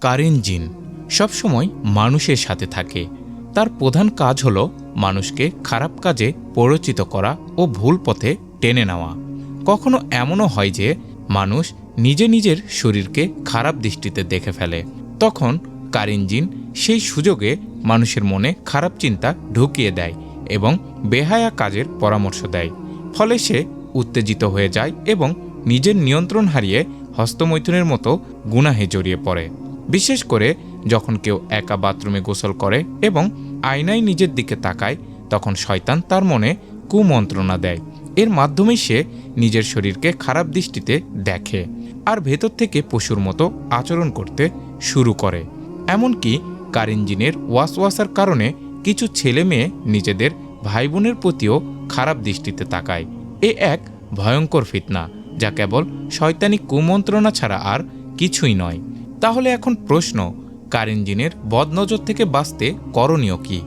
Current জিন সবসময় মানুষের সাথে থাকে। তার প্রধান কাজ হল মানুষকে খারাপ কাজে প্ররোচিত করা ও ভুল পথে টেনে নেওয়া। কখনো এমনও হয় যে মানুষ নিজে নিজের শরীরকে খারাপ দৃষ্টিতে দেখে ফেলে। তখন কারিন জিন সেই সুযোগে মানুষের মনে খারাপ চিন্তা ঢুকিয়ে দেয় এবং বেহায়া কাজের পরামর্শ দেয়। ফলে সে উত্তেজিত হয়ে যায় এবং নিজের নিয়ন্ত্রণ হারিয়ে হস্তমৈথুনের মতো গুনাহে জড়িয়ে পড়ে। বিশেষ করে যখন কেউ একা বাথরুমে গোসল করে এবং আয়নায় নিজের দিকে তাকায়, তখন শয়তান তার মনে কুমন্ত্রণা দেয়। এর মাধ্যমেই সে নিজের শরীরকে খারাপ দৃষ্টিতে দেখে আর ভেতর থেকে পশুর মতো আচরণ করতে শুরু করে। এমনকি কারিনজিনের ওয়াসওয়াসার কারণে কিছু ছেলে মেয়ে নিজেদের ভাই বোনের প্রতিও খারাপ দৃষ্টিতে তাকায়। এ এক ভয়ঙ্কর ফিতনা, যা কেবল শয়তানি কুমন্ত্রণা ছাড়া আর কিছুই নয়। তাহলে এখন প্রশ্ন কারিনজিনের বদনজর থেকে বাঁচতে করণীয় কি?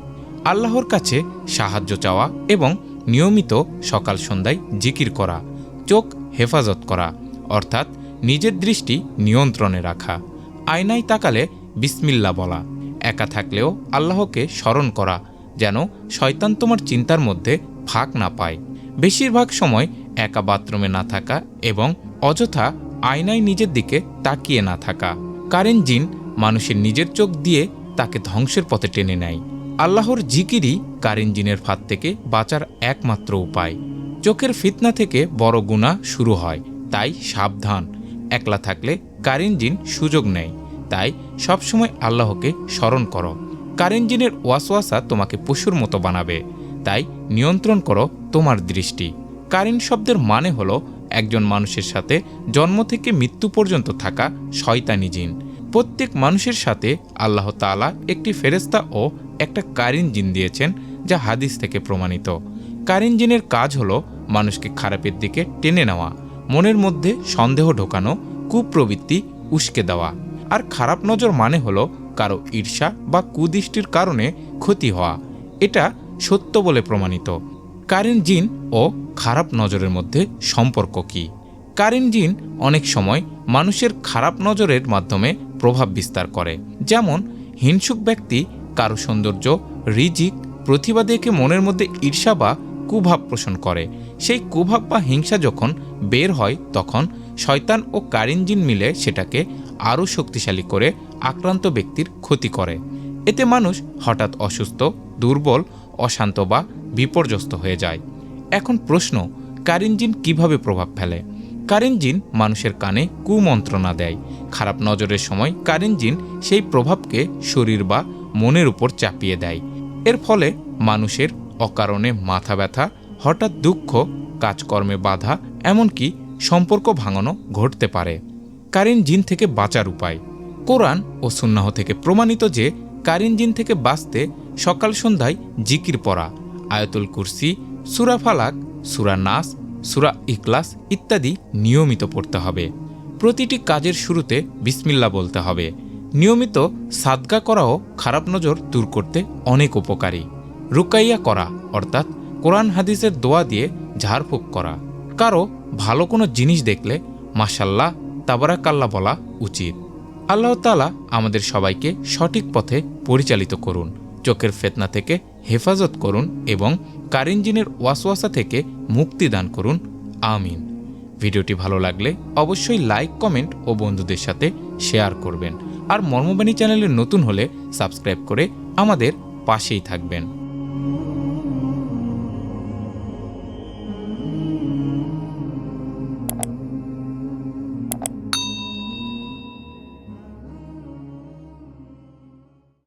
আল্লাহর কাছে সাহায্য চাওয়া এবং নিয়মিত সকাল সন্ধ্যায় জিকির করা, চোখ হেফাজত করা, অর্থাৎ নিজের দৃষ্টি নিয়ন্ত্রণে রাখা, আয়নায় তাকালে বিসমিল্লা বলা, একা থাকলেও আল্লাহকে স্মরণ করা, যেন শয়তান তোমার চিন্তার মধ্যে ফাঁক না পায়। বেশিরভাগ সময় একা বাথরুমে না থাকা এবং অযথা আয়নায় নিজের দিকে তাকিয়ে না থাকা। কারেন জিন মানুষের নিজের চোখ দিয়ে তাকে ধ্বংসের পথে টেনে নেয়। আল্লাহর জিকিরই কারেন জিনের ফাঁদ থেকে বাঁচার একমাত্র উপায়। চোখের ফিতনা থেকে বড় গুণা শুরু হয়, তাই সাবধান। একলা থাকলে কারেন জিন সুযোগ নেয়, তাই সবসময় আল্লাহকে স্মরণ করো। কারেন জিনের ওয়াসওয়াসা তোমাকে পশুর মতো বানাবে, তাই নিয়ন্ত্রণ করো তোমার দৃষ্টি। কারিন শব্দের মানে হলো একজন মানুষের সাথে জন্ম থেকে মৃত্যু পর্যন্ত থাকা শয়তানি জিন। প্রত্যেক মানুষের সাথে আল্লাহ তাআলা একটি ফেরেস্তা ও একটা কারিন জিন দিয়েছেন, যা হাদিস থেকে প্রমাণিত। কারিন জিনের কাজ হলো মানুষকে খারাপের দিকে টেনে নেওয়া, মনের মধ্যে সন্দেহ ঢোকানো, কুপ্রবৃত্তি উস্কে দেওয়া। আর খারাপ নজর মানে হলো কারও ঈর্ষা বা কুদৃষ্টির কারণে ক্ষতি হওয়া। এটা সত্য বলে প্রমাণিত। কারেন জিন ও খারাপ নজরের মধ্যে সম্পর্ক কি? কারেন জিন অনেক সময় মানুষের খারাপ নজরের মাধ্যমে প্রভাব বিস্তার করে। যেমন, হিংসুক ব্যক্তি, কারও সৌন্দর্য, রিজিক, প্রতিভা দেখে মনের মধ্যে ঈর্ষা বা কুভাব পোষণ করে। সেই কুভাব বা হিংসা যখন বের হয়, তখন শয়তান ও কারিনজিন মিলে সেটাকে আরও শক্তিশালী করে আক্রান্ত ব্যক্তির ক্ষতি করে। এতে মানুষ হঠাৎ অসুস্থ, দুর্বল, অশান্ত বা বিপর্যস্ত হয়ে যায়। এখন প্রশ্ন, কারিনজিন কীভাবে প্রভাব ফেলে? কারিনজিন মানুষের কানে কুমন্ত্রণা দেয়। খারাপ নজরের সময় কারিনজিন সেই প্রভাবকে শরীর বা মনের উপর চাপিয়ে দেয়। এর ফলে মানুষের অকারণে মাথা ব্যথা, হঠাৎ দুঃখ, কাজকর্মে বাধা, এমনকি সম্পর্ক ভাঙানো ঘটতে পারে। কারিন জিন থেকে বাঁচার উপায়। কোরআন ও সুন্নাহ থেকে প্রমাণিত যে কারিন জিন থেকে বাঁচতে সকাল সন্ধ্যায় জিকির পড়া, আয়তুল কুরসি সুরা ফালাক, সুরা নাস, সুরা ইকলাস ইত্যাদি নিয়মিত পড়তে হবে। প্রতিটি কাজের শুরুতে বিসমিল্লা বলতে হবে। নিয়মিত সাদগা করাও খারাপ নজর দূর করতে অনেক উপকারী। রুকাইয়া করা, অর্থাৎ কোরআন হাদিসের দোয়া দিয়ে ঝাড়ফুঁক করা। কারও ভালো কোনো জিনিস দেখলে মাসাল্লাহ তাবারাকাল্লা বলা উচিত। আল্লাহ তালা আমাদের সবাইকে সঠিক পথে পরিচালিত করুন। চোখের ফেতনা থেকে হেফাজত করুন এবং কারিনজিনের ওয়াসওয়াসা থেকে মুক্তি দান করুন। আমিন। ভিডিওটি ভালো লাগলে অবশ্যই লাইক, কমেন্ট ও বন্ধুদের সাথে শেয়ার করবেন। আর মর্মবাণী চ্যানেলে নতুন হলে সাবস্ক্রাইব করে আমাদের পাশেই থাকবেন।